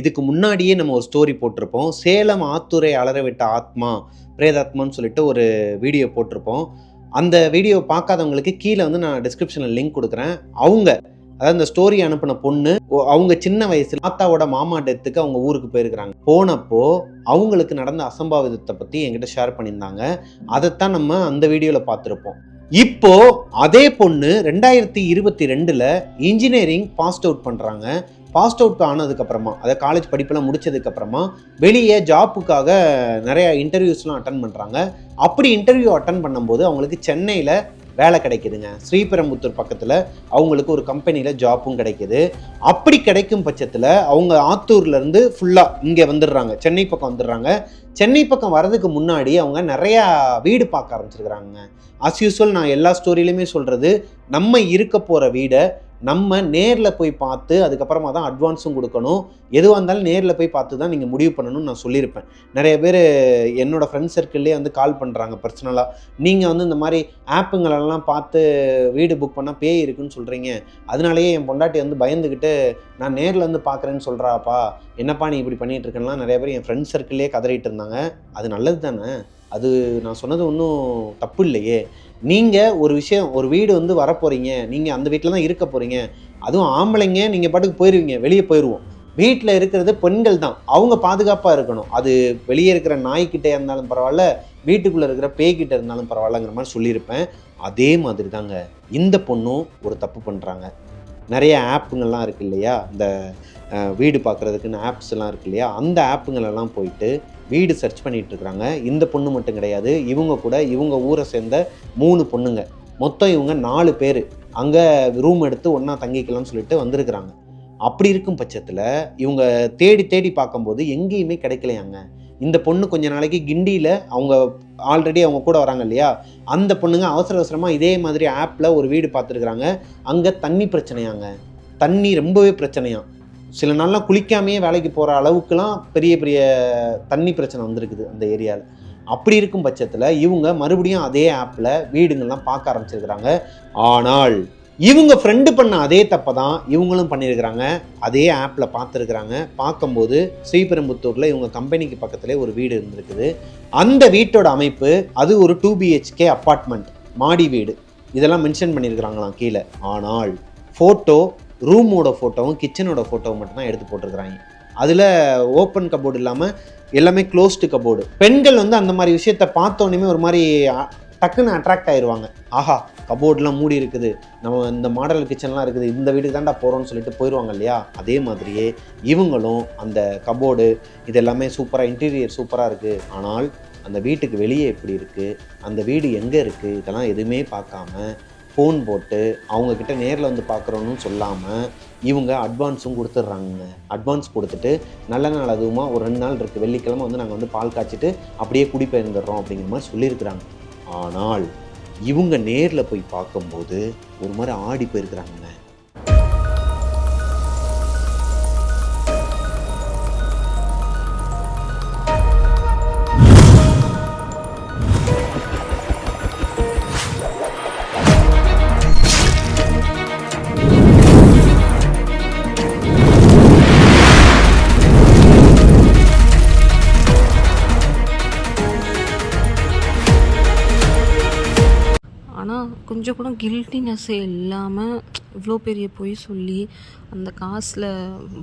இதுக்கு முன்னாடியே நம்ம ஒரு ஸ்டோரி போட்டிருப்போம். சேலம் ஆத்தூரை அலறவிட்ட ஆத்மா பிரேதாத்மான்னு சொல்லிட்டு ஒரு வீடியோ போட்டிருப்போம். அந்த வீடியோ பார்க்காதவங்களுக்கு கீழே வந்து நான் டிஸ்கிரிப்ஷனில் லிங்க் கொடுக்குறேன். அவங்க அதாவது இந்த ஸ்டோரி அனுப்பின பொண்ணு அவங்க சின்ன வயசு தாத்தாவோட மாமா டெத்துக்கு அவங்க ஊருக்கு போயிருக்கிறாங்க. போனப்போ அவங்களுக்கு நடந்த அசம்பாவிதத்தை பற்றி என்கிட்ட ஷேர் பண்ணியிருந்தாங்க. அதைத்தான் நம்ம அந்த வீடியோவில் பார்த்துருப்போம். இப்போ அதே பொண்ணு ரெண்டாயிரத்தி இருபத்தி ரெண்டுல இன்ஜினியரிங் பாஸ்ட் அவுட் பண்றாங்க. பாஸ்ட் அவுட் ஆனதுக்கப்புறமா அதாவது காலேஜ் படிப்பெல்லாம் முடிச்சதுக்கப்புறமா வெளியே ஜாப்புக்காக நிறைய இன்டர்வியூஸ்லாம் அட்டன் பண்ணுறாங்க அப்படி இன்டர்வியூ அட்டன் பண்ணும்போது அவங்களுக்கு சென்னையில் வேலை கிடைக்குதுங்க. ஸ்ரீபெரும்புத்தூர் பக்கத்தில் அவங்களுக்கு ஒரு கம்பெனியில் ஜாப்பும் கிடைக்குது. அப்படி கிடைக்கும் பட்சத்தில் அவங்க ஆத்தூர்லேருந்து ஃபுல்லாக இங்கே வந்துடுறாங்க. சென்னை பக்கம் வந்துடுறாங்க. சென்னை பக்கம் வரதுக்கு முன்னாடி அவங்க நிறையா வீடு பார்க்க ஆரம்பிச்சிருக்கிறாங்க அஸ் யூஸ்வல் நான் எல்லா ஸ்டோரியிலுமே சொல்கிறது நம்ம இருக்க போகிற வீடை நம்ம நேரில் போய் பார்த்து அதுக்கப்புறமா தான் அட்வான்ஸும் கொடுக்கணும். எதுவாக இருந்தாலும் நேரில் போய் பார்த்து தான் நீங்கள் முடிவு பண்ணணும்னு நான் சொல்லியிருப்பேன். நிறைய பேர் என்னோடய ஃப்ரெண்ட்ஸ் சர்க்கிள்லேயே வந்து கால் பண்ணுறாங்க பர்சனலாக நீங்கள் வந்து இந்த மாதிரி ஆப்புங்களெல்லாம் பார்த்து வீடு புக் பண்ணால் பேய் இருக்குன்னு சொல்கிறீங்க அதனாலேயே என் பொண்டாட்டி வந்து பயந்துக்கிட்டு நான் நேரில் வந்து பார்க்குறேன்னு சொல்கிறாப்பா என்னப்பா நீ இப்படி பண்ணிட்டு இருக்கேன்லாம்? நிறைய பேர் என் ஃப்ரெண்ட்ஸ் சர்க்கிள்லேயே கதறிட்டு இருந்தாங்க. அது நல்லது தானே அது நான் சொன்னது ஒன்றும் தப்பு இல்லையே. நீங்கள் ஒரு விஷயம் ஒரு வீடு வந்து வரப்போகிறீங்க நீங்கள் அந்த வீட்டில் தான் இருக்க போகிறீங்க அதுவும் ஆம்பளைங்க நீங்கள் பாட்டுக்கு போயிடுவீங்க வெளியே போயிடுவோம் வீட்டில் இருக்கிறது பெண்கள் தான். அவங்க பாதுகாப்பாக இருக்கணும். அது வெளியே இருக்கிற நாய்க்கிட்டே இருந்தாலும் பரவாயில்ல வீட்டுக்குள்ளே இருக்கிற பேய்கிட்ட இருந்தாலும் பரவாயில்லங்கிற மாதிரி சொல்லியிருப்பேன். அதே மாதிரி தாங்க. இந்த பொண்ணும் ஒரு தப்பு பண்ணுறாங்க நிறைய ஆப்புங்கள்லாம் இருக்கு இல்லையா? இந்த வீடு பார்க்குறதுக்குன்னு ஆப்ஸ் எல்லாம் இருக்கு இல்லையா? அந்த ஆப்புங்களெல்லாம் போயிட்டு வீடு சர்ச் பண்ணிட்டு இருக்கிறாங்க இந்த பொண்ணு மட்டும் கிடையாது. இவங்க கூட இவங்க ஊரை சேர்ந்த மூணு பொண்ணுங்க. மொத்தம் இவங்க நாலு பேர். அங்கே ரூம் எடுத்து ஒன்றா தங்கிக்கலாம்னு சொல்லிட்டு வந்திருக்கிறாங்க. அப்படி இருக்கும் பட்சத்தில் இவங்க தேடி தேடி பார்க்கும்போது எங்கேயுமே கிடைக்கலையாங்க. இந்த பொண்ணு கொஞ்ச நாளைக்கு கிண்டியில் அவங்க ஆல்ரெடி அவங்க கூட வராங்க இல்லையா? அந்த பொண்ணுங்க அவசர அவசரமாக இதே மாதிரி ஆப்பில் ஒரு வீடு பார்த்துருக்குறாங்க. அங்கே தண்ணி பிரச்சனையாங்க. தண்ணி ரொம்பவே பிரச்சனையாம். சில நாள்லாம் குளிக்காமையே வேலைக்கு போகிற அளவுக்குலாம் பெரிய பெரிய தண்ணி பிரச்சனை வந்திருக்குது அந்த ஏரியாவில் அப்படி இருக்கும் பட்சத்தில் இவங்க மறுபடியும் அதே ஆப்பில் வீடுங்கள்லாம் பார்க்க ஆரம்பிச்சிருக்கிறாங்க. ஆனால் இவங்க ஃப்ரெண்டு பண்ண அதே தப்பை தான் இவங்களும் பண்ணியிருக்கிறாங்க. அதே ஆப்பில் பார்த்துருக்குறாங்க. பார்க்கும்போது ஸ்ரீபெரும்புத்தூரில் இவங்க கம்பெனிக்கு பக்கத்துலேயே ஒரு வீடு இருந்திருக்குது. அந்த வீட்டோட அமைப்பு அது ஒரு டூ பிஹெச்கே அப்பார்ட்மெண்ட் மாடி வீடு. இதெல்லாம் மென்ஷன் பண்ணியிருக்கிறாங்களாம் கீழே. ஆனால் ஃபோட்டோ ரூமோட ஃபோட்டோவும் கிச்சனோட ஃபோட்டோவும் மட்டும்தான் எடுத்து போட்டிருக்கிறாங்க. அதில் ஓப்பன் கபோர்டு இல்லாமல் எல்லாமே க்ளோஸ்டு கபோர்டு. பெண்கள் வந்து அந்த மாதிரி விஷயத்த பார்த்தோன்னே ஒரு மாதிரி டக்குன்னு அட்ராக்ட் ஆயிடுவாங்க ஆஹா கபோர்டெலாம் மூடி இருக்குது. நம்ம இந்த மாடல் கிச்சன்லாம் இருக்குது. இந்த வீட்டுக்கு தாண்டா போகிறோம்னு சொல்லிட்டு போயிடுவாங்க இல்லையா? அதே மாதிரியே இவங்களும் அந்த கபோர்டு இது எல்லாமே சூப்பராக இன்டீரியர் சூப்பராக இருக்குது ஆனால் அந்த வீட்டுக்கு வெளியே எப்படி இருக்குது அந்த வீடு எங்கே இருக்குது இதெல்லாம் எதுவுமே பார்க்காம ஃபோன் போட்டு அவங்கக்கிட்ட நேரில் வந்து பார்க்குறோன்னு சொல்லாமல் இவங்க அட்வான்ஸும் கொடுத்துட்றாங்க அட்வான்ஸ் கொடுத்துட்டு நல்ல நாள் அதுவுமா ஒரு ரெண்டு நாள் இருக்குது வெள்ளிக்கிழமை வந்து நாங்கள் வந்து பால் காய்ச்சிட்டு அப்படியே குடிபெயர்ந்துடுறோம் அப்படிங்கிற மாதிரி சொல்லியிருக்கிறாங்க. ஆனால் இவங்க நேரில் போய் பார்க்கும்போது ஒரு மாதிரி ஆடி போயிருக்கிறாங்க. கொஞ்சம் கூட கில்ட்டினஸ்ஸே இல்லாமல் இவ்வளோ பெரிய பொய் சொல்லி அந்த காசில்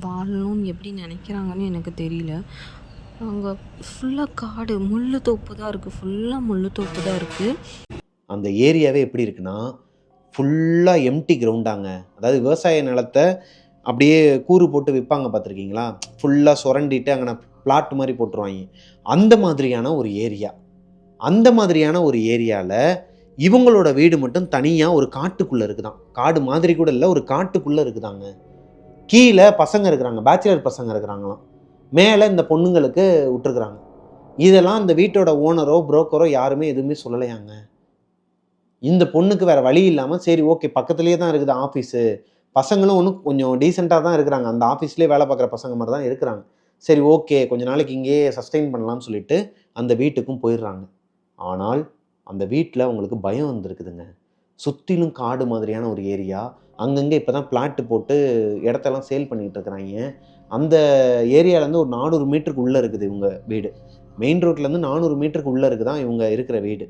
வாழணும்னு எப்படி நினைக்கிறாங்கன்னு எனக்கு தெரியல. அங்கே ஃபுல்லாக காடு முள்ளு தோப்பு தான் இருக்குது ஃபுல்லாக முள்ளு தோப்பு தான் இருக்குது அந்த ஏரியாவே எப்படி இருக்குன்னா ஃபுல்லாக எம்டி கிரவுண்டாங்க அதாவது விவசாய நிலத்தை அப்படியே கூறு போட்டு விற்பாங்க பார்த்துருக்கீங்களா? ஃபுல்லாக சுரண்டிட்டு அங்கே பிளாட் மாதிரி போட்டுருவாங்க. அந்த மாதிரியான ஒரு ஏரியா அந்த மாதிரியான ஒரு ஏரியாவில் இவங்களோட வீடு மட்டும் தனியாக ஒரு காட்டுக்குள்ளே இருக்குதான். காடு மாதிரி கூட இல்லை ஒரு காட்டுக்குள்ளே இருக்குதாங்க. கீழே பசங்க இருக்கிறாங்க பேச்சுலர் பசங்க இருக்கிறாங்களாம். மேலே இந்த பொண்ணுங்களுக்கு விட்டுருக்குறாங்க. இதெல்லாம் இந்த வீட்டோட ஓனரோ புரோக்கரோ யாருமே எதுவுமே சொல்லலையாங்க. இந்த பொண்ணுக்கு வேறு வழி இல்லாமல் சரி ஓகே பக்கத்துலேயே தான் இருக்குது ஆஃபீஸு பசங்களும் ஒன்றும் கொஞ்சம் டீசெண்டாக தான் இருக்கிறாங்க. அந்த ஆஃபீஸ்லேயே வேலை பார்க்குற பசங்க மாதிரி தான் இருக்கிறாங்க. சரி ஓகே கொஞ்ச நாளைக்கு இங்கேயே சஸ்டெயின் பண்ணலாம்னு சொல்லிட்டு அந்த வீட்டுக்கும் போயிடுறாங்க. ஆனால் அந்த வீட்டில் உங்களுக்கு பயம் வந்திருக்குதுங்க. சுற்றிலும் காடு மாதிரியான ஒரு ஏரியா. அங்கங்கே இப்போ தான் பிளாட்டு போட்டு இடத்தெல்லாம் சேல் பண்ணிகிட்டு இருக்கிறாங்க. அந்த ஏரியாலேருந்து ஒரு நானூறு மீட்டருக்கு உள்ளே இருக்குது இவங்க வீடு. மெயின் ரோட்லேருந்து நானூறு மீட்டருக்கு உள்ளே இருக்குது தான் இவங்க இருக்கிற வீடு.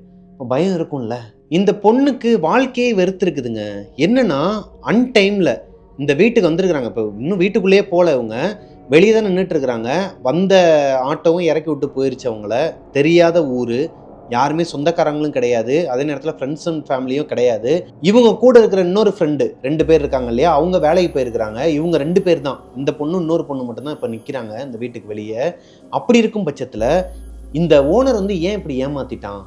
பயம் இருக்கும்ல. இந்த பொண்ணுக்கு வாழ்க்கையே வெறுத்துருக்குதுங்க. என்னன்னா அன்டைமில் இந்த வீட்டுக்கு வந்திருக்கிறாங்க. இப்போ இன்னும் வீட்டுக்குள்ளேயே போகல இவங்க. வெளியே தான் நின்றுட்டு இருக்கிறாங்க. வந்த ஆட்டோவும் இறக்கி விட்டு போயிருச்சு அவங்கள. தெரியாத ஊர். யாருமே சொந்தக்காரங்களும் கிடையாது. அதே நேரத்தில் ஃப்ரெண்ட்ஸ் அண்ட் ஃபேமிலியும் கிடையாது. இவங்க கூட இருக்கிற இன்னொரு ஃப்ரெண்டு ரெண்டு பேர் இருக்காங்க இல்லையா? அவங்க வேலைக்கு போயிருக்கிறாங்க. இவங்க ரெண்டு பேர் தான். இந்த பொண்ணு இன்னொரு பொண்ணு மட்டும்தான் இப்போ நிற்கிறாங்க இந்த வீட்டுக்கு வெளியே. அப்படி இருக்கும் பட்சத்தில் இந்த ஓனர் வந்து ஏன் இப்படி ஏமாத்திட்டான்?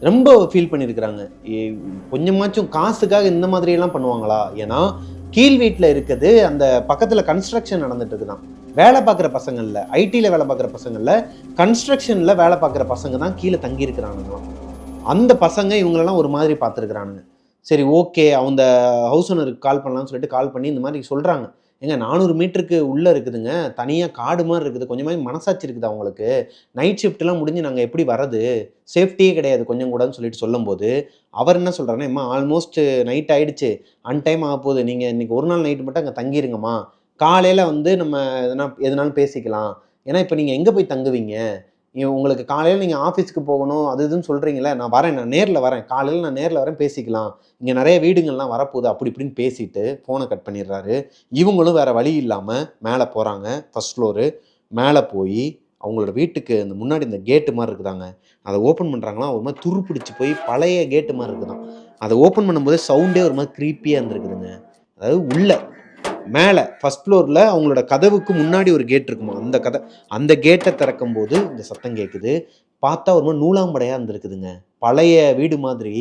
ரொம்ப ஃபீல் பண்ணியிருக்கிறாங்க ஏ- கொஞ்சமாச்சும் காசுக்காக இந்த மாதிரியெல்லாம் பண்ணுவாங்களா? ஏன்னா கீழ் வீட்டில் இருக்குது. அந்த பக்கத்தில் கன்ஸ்ட்ரக்ஷன் நடந்துட்டு இருக்குதான். வேலை பார்க்குற பசங்களில் ஐடியில் வேலை பார்க்குற பசங்களில் கன்ஸ்ட்ரக்ஷனில் வேலை பார்க்குற பசங்க தான் கீழே தங்கியிருக்கிறானுங்களாம். அந்த பசங்க இவங்களெல்லாம் ஒரு மாதிரி பார்த்துருக்குறானுங்க. சரி ஓகே அந்த ஹவுஸ் ஓனருக்கு கால் பண்ணலாம்னு சொல்லிட்டு கால் பண்ணி இந்த மாதிரி சொல்கிறாங்க ஏங்க நானூறு மீட்டருக்கு உள்ளே இருக்குதுங்க. தனியாக காடு மாதிரி இருக்குது. கொஞ்சமாக மனசாட்சி இருக்குது அவங்களுக்கு. நைட் ஷிஃப்ட்லாம் முடிஞ்சு நாங்கள் எப்படி வர்றது? சேஃப்டியே கிடையாது கொஞ்சம் கூடன்னு சொல்லிட்டு சொல்லும்போது அவர் என்ன சொல்கிறாருன்னா அம்மா ஆல்மோஸ்ட் நைட் ஆகிடுச்சு அன்டைம் ஆக போகுது. நீங்கள் இன்றைக்கி ஒரு நாள் நைட்டு மட்டும் அங்கே தங்கிருங்கம்மா. காலையில் வந்து நம்ம எதனா எதுனாலும் பேசிக்கலாம். ஏன்னா இப்போ நீங்கள் எங்கே போய் தங்குவீங்க? உங்களுக்கு காலையில் நீங்கள் ஆஃபீஸ்க்கு போகணும் அது இதுன்னு சொல்கிறீங்களே நான் வரேன் நான் நேரில் வரேன். காலையில் நான் நேரில் வரேன் பேசிக்கலாம். இங்கே நிறைய வீடுங்கள்லாம் வரப்போகுது அப்படி இப்படின்னு பேசிட்டு ஃபோனை கட் பண்ணிடுறாரு. இவங்களும் வேறு வழி இல்லாமல் மேலே போகிறாங்க ஃபர்ஸ்ட் ஃப்ளோரு மேலே போய் அவங்களோட வீட்டுக்கு இந்த முன்னாடி இந்த கேட்டு மாதிரி இருக்குதாங்க. அதை ஓப்பன் பண்ணுறாங்களா ஒரு மாதிரி துரு பிடிச்சி போய் பழைய கேட்டு மாதிரி இருக்குதான் அதை ஓப்பன் பண்ணும்போது சவுண்டே ஒரு மாதிரி க்ரீப்பியாக இருந்திருக்குதுங்க. அதாவது உள்ள மேலே ஃபஸ்ட் ஃப்ளோரில் அவங்களோட கதவுக்கு முன்னாடி ஒரு கேட் இருக்குமா? அந்த கதை அந்த கேட்டை திறக்கும் போது இந்த சத்தம் கேட்குது பார்த்தா ஒரு மாதிரி நூலாம்படையாக இருந்திருக்குதுங்க. பழைய வீடு மாதிரி.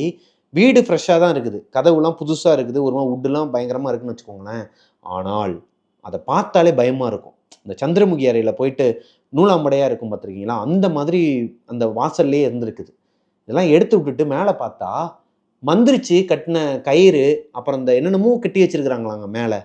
வீடு ஃப்ரெஷ்ஷாக தான் இருக்குது. கதவுலாம் புதுசாக இருக்குது. ஒரு மாதிரி உட்டுலாம் பயங்கரமாக இருக்குன்னு வச்சுக்கோங்களேன். ஆனால் அதை பார்த்தாலே பயமாக இருக்கும். இந்த சந்திரமுகி அறையில் போயிட்டு நூலாம்படையாக இருக்கும் பார்த்துருக்கீங்களா? அந்த மாதிரி அந்த வாசல்லே இருந்திருக்குது. இதெல்லாம் எடுத்து விட்டுட்டு மேலே பார்த்தா மந்திரிச்சு கட்டின கயிறு அப்புறம் இந்த என்னென்னமோ கட்டி வச்சிருக்கிறாங்களாங்க மேலே.